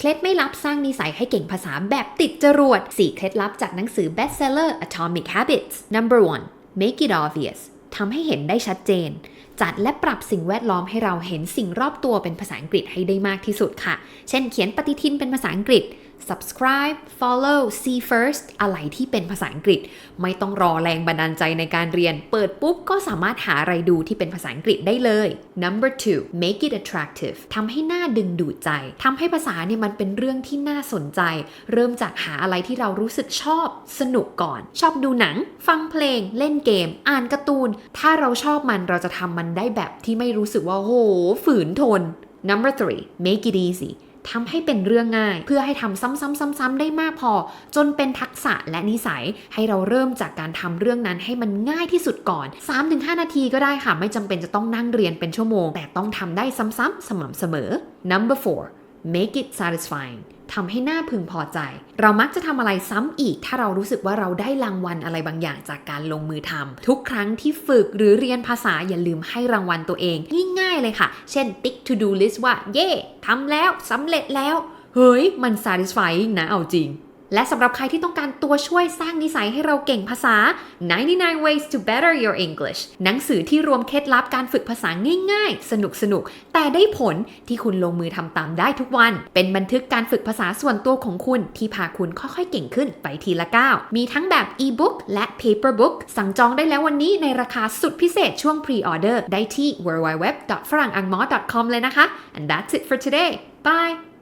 เคล็ดไม่ลับสร้างนิสัยให้เก่งภาษาแบบติดจรวด 4 เคล็ดลับจากหนังสือ bestseller Atomic Habits number one make it obvious ทำให้เห็นได้ชัดเจน จัดและปรับสิ่งแวดล้อมให้เราเห็นสิ่งรอบตัวเป็นภาษาอังกฤษให้ได้มากที่สุดค่ะ เช่นเขียนปฏิทินเป็นภาษาอังกฤษ subscribe follow see first อะไรที่เป็นภาษาอังกฤษ ไม่ต้องรอแรงบันดาลใจในการเรียน เปิดปุ๊บก็สามารถหาอะไรดูที่เป็นภาษาอังกฤษได้เลย number two make it attractive ทำให้หน้าดึงดูดใจ ทำให้ภาษาเนี่ยมันเป็นเรื่องที่น่าสนใจ เริ่มจากหาอะไรที่เรารู้สึกชอบ สนุกก่อน ชอบดูหนัง ฟังเพลง เล่นเกม อ่านการ์ตูน ถ้าเราชอบมันเราจะทำมันได้แบบที่ไม่รู้สึกว่าโหฝืนทน number three make it easy ทำให้เป็นเรื่องง่าย เพื่อให้ทำซ้ำๆๆๆ ได้มากพอ จนเป็นทักษะและนิสัยให้เราเริ่มจากการทำเรื่องนั้นให้มันง่ายที่สุดก่อน 3-5 นาทีก็ได้ค่ะ ไม่จำเป็นจะต้องนั่งเรียนเป็นชั่วโมง แต่ต้องทำได้ซ้ำๆสม่ำเสมอ number four make it satisfying ทำให้หน้าพึงพอใจ เรามักจะทำอะไรซ้ำอีก ถ้าเรารู้สึกว่าเราได้รางวัลอะไรบางอย่างจากการลงมือทำทุกครั้งที่ฝึกหรือเรียนภาษาอย่าลืมให้รางวัลตัวเองง่ายๆเลยค่ะ เช่นติ๊ก to do list ว่า เย่ทำแล้วสำเร็จแล้ว เฮ้ย มัน satisfying นะเอาจริง และสำหรับใครที่ต้องการตัวช่วยสร้างนิสัยให้เราเก่งภาษา 99 ways to better your English หนังสือที่รวมเคล็ดลับการฝึกภาษาง่ายๆ สนุกๆแต่ได้ผลที่คุณลงมือทำตามได้ทุกวัน เป็นบันทึกการฝึกภาษาส่วนตัวของคุณที่พาคุณค่อยๆ เก่งขึ้นไปทีละก้าว มีทั้งแบบ e-book และ paper book สั่งจองได้แล้ววันนี้ในราคาสุดพิเศษช่วง pre-order ได้ที่ www.frangangmo.com เลยนะคะ and that's it for today bye